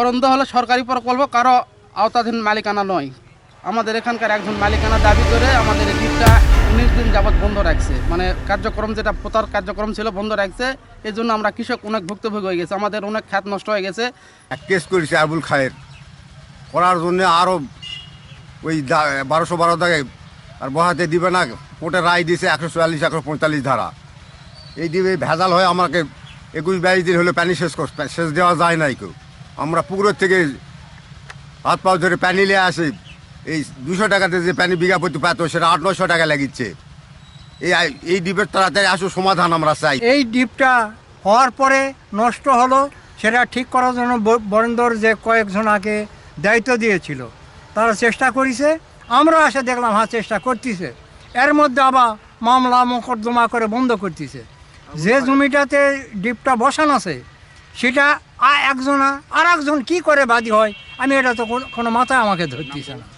অরন্ধ হলো সরকারি প্রকল্প কারও আওতাধীন মালিকানা নয়। আমাদের এখানকার একজন মালিকানা দাবি করে আমাদের এই দ্বীপটা উনিশ দিন যাবৎ বন্ধ রাখছে। মানে কার্যক্রম যেটা প্রতার কার্যক্রম ছিল বন্ধ রাখছে। এই জন্য আমরা কৃষক অনেক ভুক্তভোগী হয়ে গেছে। আমাদের অনেক খ্যাত নষ্ট হয়ে গেছে। কেস করেছে আবুল খায়ের। করার জন্য আরও ওই বারোশো বারো দাগে আর বহাতে দিবে না কোর্টে রায় দিয়েছে একশো চুয়াল্লিশ একশো পঁয়তাল্লিশ ধারা। এই দিবে ভেজাল হয়ে আমাকে একুশ বাইশ দিন হলে পানি শেষ কর শেষ দেওয়া যায় নাই কেউ। আমরা পুকুরের থেকে হাত পাও ধরে পানি নিয়ে আসি। এই দুশো টাকাতে যে পানি বিঘা প্রতি পাতো সেটা আট নশো টাকা লাগিচ্ছে। এই এই ডিপের তাড়াতাড়ি আসো সমাধান আমরা চাই। এই ডিপটা হওয়ার পরে নষ্ট হলো, সেটা ঠিক করার জন্য বরেন্দ্র যে কয়েকজন আগে দায়িত্ব দিয়েছিল, তারা চেষ্টা করেছে। আমরা এসে দেখলাম হ্যাঁ চেষ্টা করতেছে। এর মধ্যে আবার মামলা, মোকদ্দমা করে বন্ধ করতেছে। যে জমিটাতে ডিপটা বসানো আছে, সেটা একজন আর একজন কী করে বাদী হয়? আমি এটা তো কোনো- মাথায় আমাকে ধরতেছে না।